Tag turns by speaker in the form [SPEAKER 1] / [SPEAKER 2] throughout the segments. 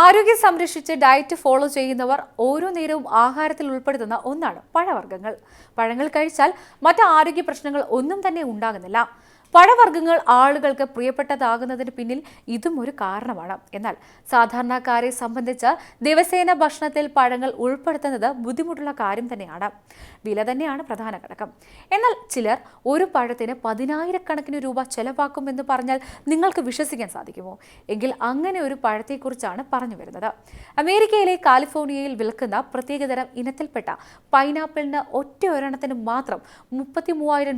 [SPEAKER 1] ആരോഗ്യം സംരക്ഷിച്ച് diet follow ചെയ്യുന്നവർ ഓരോ നേരവും ആഹാരത്തിൽ ഉൾപ്പെടുത്തുന്ന ഒന്നാണ് പഴവർഗങ്ങൾ. പഴങ്ങൾ കഴിച്ചാൽ മറ്റ് ആരോഗ്യ പ്രശ്നങ്ങൾ ഒന്നും തന്നെ ഉണ്ടാകുന്നില്ല. പഴവർഗങ്ങൾ ആളുകൾക്ക് പ്രിയപ്പെട്ടതാകുന്നതിന് പിന്നിൽ ഇതും ഒരു കാരണമാണ്. എന്നാൽ സാധാരണക്കാരെ സംബന്ധിച്ച് ദിവസേന ഭക്ഷണത്തിൽ പഴങ്ങൾ ഉൾപ്പെടുത്തുന്നത് ബുദ്ധിമുട്ടുള്ള കാര്യം തന്നെയാണ്. വില തന്നെയാണ് പ്രധാന ഘടകം. എന്നാൽ ചിലർ ഒരു പഴത്തിന് പതിനായിരക്കണക്കിന് രൂപ ചെലവാക്കുമെന്ന് പറഞ്ഞാൽ നിങ്ങൾക്ക് വിശ്വസിക്കാൻ സാധിക്കുമോ? എങ്കിൽ അങ്ങനെ ഒരു പഴത്തെക്കുറിച്ചാണ് പറഞ്ഞു വരുന്നത്. അമേരിക്കയിലെ കാലിഫോർണിയയിൽ വിൽക്കുന്ന പ്രത്യേകതരം ഇനത്തിൽപ്പെട്ട പൈനാപ്പിളിന് ഒറ്റ ഒരെണ്ണത്തിന് മാത്രം മുപ്പത്തി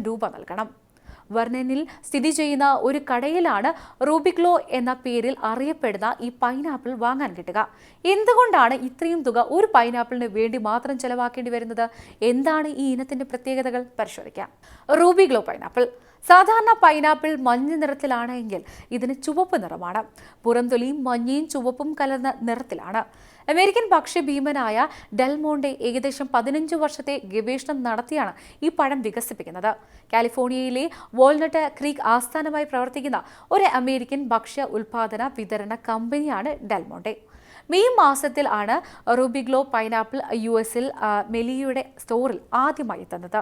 [SPEAKER 1] രൂപ നൽകണം. വർണനിൽ സ്ഥിതി ചെയ്യുന്ന ഒരു കടയിലാണ് റൂബിഗ്ലോ എന്ന പേരിൽ അറിയപ്പെടുന്ന ഈ പൈനാപ്പിൾ വാങ്ങാൻ കിട്ടുക. എന്തുകൊണ്ടാണ് ഇത്രയും തുക ഒരു പൈനാപ്പിളിന് വേണ്ടി മാത്രം ചെലവാക്കേണ്ടി വരുന്നത്? എന്താണ് ഈ ഇനത്തിന്റെ പ്രത്യേകതകൾ? പരിശോധിക്കാം. റൂബിഗ്ലോ പൈനാപ്പിൾ. സാധാരണ പൈനാപ്പിൾ മഞ്ഞ നിറത്തിലാണ് എങ്കിൽ ഇതിന് ചുവപ്പ് നിറമാണ്. പുറംതൊലിയും മഞ്ഞയും ചുവപ്പും കലർന്ന നിറത്തിലാണ്. അമേരിക്കൻ ഭക്ഷ്യഭീമനായ ഡെൽമോണ്ടെ ഏകദേശം പതിനഞ്ച് വർഷത്തെ ഗവേഷണം നടത്തിയാണ് ഈ പഴം വികസിപ്പിക്കുന്നത്. കാലിഫോർണിയയിലെ വാൾനട്ട് ക്രീക്ക് ആസ്ഥാനമായി പ്രവർത്തിക്കുന്ന ഒരു അമേരിക്കൻ ഭക്ഷ്യ ഉൽപാദന വിതരണ കമ്പനിയാണ് ഡെൽമോണ്ടെ മെയ് മാസത്തിൽ ആണ് റൂബിഗ്ലോ പൈനാപ്പിൾ യു എസിൽ മെലിയുടെ സ്റ്റോറിൽ ആദ്യമായി എത്തുന്നത്.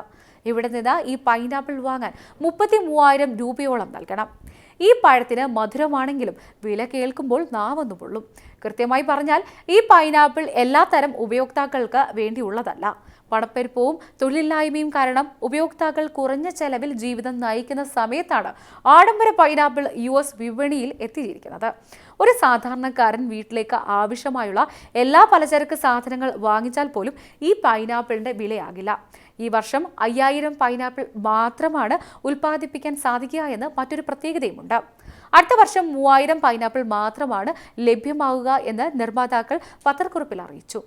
[SPEAKER 1] ഇവിടെ നിന്ന് ഈ പൈനാപ്പിൾ വാങ്ങാൻ മുപ്പത്തി മൂവായിരം രൂപയോളം നൽകണം. ഈ പഴത്തിന് മധുരമാണെങ്കിലും വില കേൾക്കുമ്പോൾ നാവൊന്നു പൊള്ളും കൃത്യമായി പറഞ്ഞാൽ ഈ പൈനാപ്പിൾ എല്ലാ തരം ഉപയോക്താക്കൾക്ക് വേണ്ടിയുള്ളതല്ല. പണപ്പെരുപ്പവും തൊഴിലില്ലായ്മയും കാരണം ഉപയോക്താക്കൾ കുറഞ്ഞ ചെലവിൽ ജീവിതം നയിക്കുന്ന സമയത്താണ് ആഡംബര പൈനാപ്പിൾ യു എസ് വിപണിയിൽ എത്തിയിരിക്കുന്നത്. ഒരു സാധാരണക്കാരൻ വീട്ടിലേക്ക് ആവശ്യമായുള്ള എല്ലാ പലചരക്ക് സാധനങ്ങൾ വാങ്ങിച്ചാൽ പോലും ഈ പൈനാപ്പിളിന്റെ വിലയാകില്ല. ഈ വർഷം അയ്യായിരം പൈനാപ്പിൾ മാത്രമാണ് ഉൽപ്പാദിപ്പിക്കാൻ സാധിക്കുക എന്ന് മറ്റൊരു പ്രത്യേകതയുമുണ്ട്. അടുത്ത വർഷം മൂവായിരം പൈനാപ്പിൾ മാത്രമാണ് ലഭ്യമാവുക എന്ന് നിർമ്മാതാക്കൾ പത്രക്കുറിപ്പിൽ അറിയിച്ചു.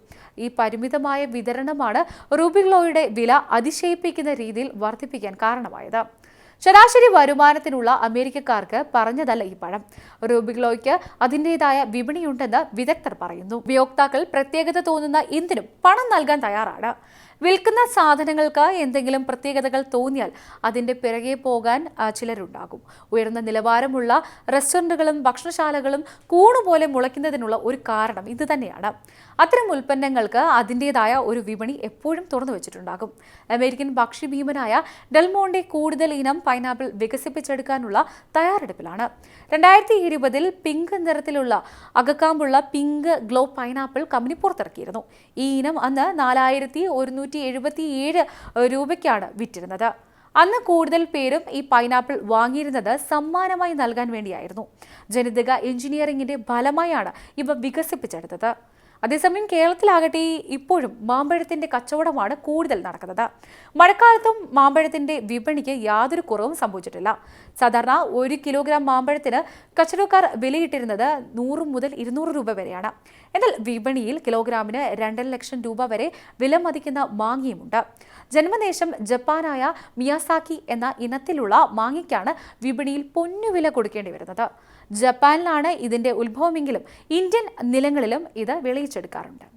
[SPEAKER 1] ഈ പരിമിതമായ വിതരണമാണ് റൂബിഗ്ലോയുടെ വില അതിശയിപ്പിക്കുന്ന രീതിയിൽ വർദ്ധിപ്പിക്കാൻ കാരണമായത്. ശരാശരി വരുമാനത്തിനുള്ള അമേരിക്കക്കാർക്ക് പറഞ്ഞതല്ല ഈ പഴം. റൂബിഗ്ലോയ്ക്ക് അതിന്റെതായ വിപണിയുണ്ടെന്ന് വിദഗ്ധർ പറയുന്നു. ഉപയോക്താക്കൾ പ്രത്യേകത തോന്നുന്ന എന്തിനും പണം നൽകാൻ തയ്യാറാണ്. വിൽക്കുന്ന സാധനങ്ങൾക്ക് എന്തെങ്കിലും പ്രത്യേകതകൾ തോന്നിയാൽ അതിന്റെ പിറകെ പോകാൻ ചിലരുണ്ടാകും. ഉയർന്ന നിലവാരമുള്ള റെസ്റ്റോറന്റുകളും ഭക്ഷണശാലകളും കൂണുപോലെ മുളയ്ക്കുന്നതിനുള്ള ഒരു കാരണം ഇത് തന്നെയാണ്. അത്തരം ഉൽപ്പന്നങ്ങൾക്ക് അതിന്റെതായ ഒരു വിപണി എപ്പോഴും തുറന്നു വെച്ചിട്ടുണ്ടാകും. അമേരിക്കൻ ഭക്ഷ്യഭീമനായ ഡെൽമോണ്ടെ കൂടുതൽ ഇനം പൈനാപ്പിൾ വികസിപ്പിച്ചെടുക്കാനുള്ള തയ്യാറെടുപ്പിലാണ്. രണ്ടായിരത്തി ഇരുപതിൽ പിങ്ക് നിറത്തിലുള്ള അകക്കാമ്പുള്ള പിങ്ക് ഗ്ലോ പൈനാപ്പിൾ കമ്പനി പുറത്തിറക്കിയിരുന്നു. ഈ ഇനം അന്ന് നാലായിരത്തി ഒരുന്നൂറ്റി എഴുപത്തി ഏഴ് രൂപയ്ക്കാണ് വിറ്റിരുന്നത്. അന്ന് കൂടുതൽ പേരും ഈ പൈനാപ്പിൾ വാങ്ങിയിരുന്നത് സമ്മാനമായി നൽകാൻ വേണ്ടിയായിരുന്നു. ജനിതക എഞ്ചിനീയറിംഗിന്റെ ഫലമായാണ് ഇവ വികസിപ്പിച്ചെടുത്തത്. അതേസമയം കേരളത്തിലാകട്ടെ ഇപ്പോഴും മാമ്പഴത്തിന്റെ കച്ചവടമാണ് കൂടുതൽ നടക്കുന്നത്. മഴക്കാലത്തും മാമ്പഴത്തിന്റെ വിപണിക്ക് യാതൊരു കുറവും സംഭവിച്ചിട്ടില്ല. സാധാരണ ഒരു കിലോഗ്രാം മാമ്പഴത്തിന് കച്ചവടക്കാർ വിലയിട്ടിരുന്നത് നൂറ് മുതൽ ഇരുന്നൂറ് രൂപ വരെയാണ്. എന്നാൽ വിപണിയിൽ കിലോഗ്രാമിന് രണ്ടര ലക്ഷം രൂപ വരെ വില മതിക്കുന്ന മാങ്ങയുമുണ്ട്. ജന്മദേശം ജപ്പാനായ മിയാസാക്കി എന്ന ഇനത്തിലുള്ള മാങ്ങയ്ക്കാണ് വിപണിയിൽ പൊന്നുവില കൊടുക്കേണ്ടി വരുന്നത്. ജപ്പാനിലാണ് ഇതിന്റെ ഉത്ഭവമെങ്കിലും ഇന്ത്യൻ നിലങ്ങളിലും ഇത് വിളയിച്ചെടുക്കാറുണ്ട്.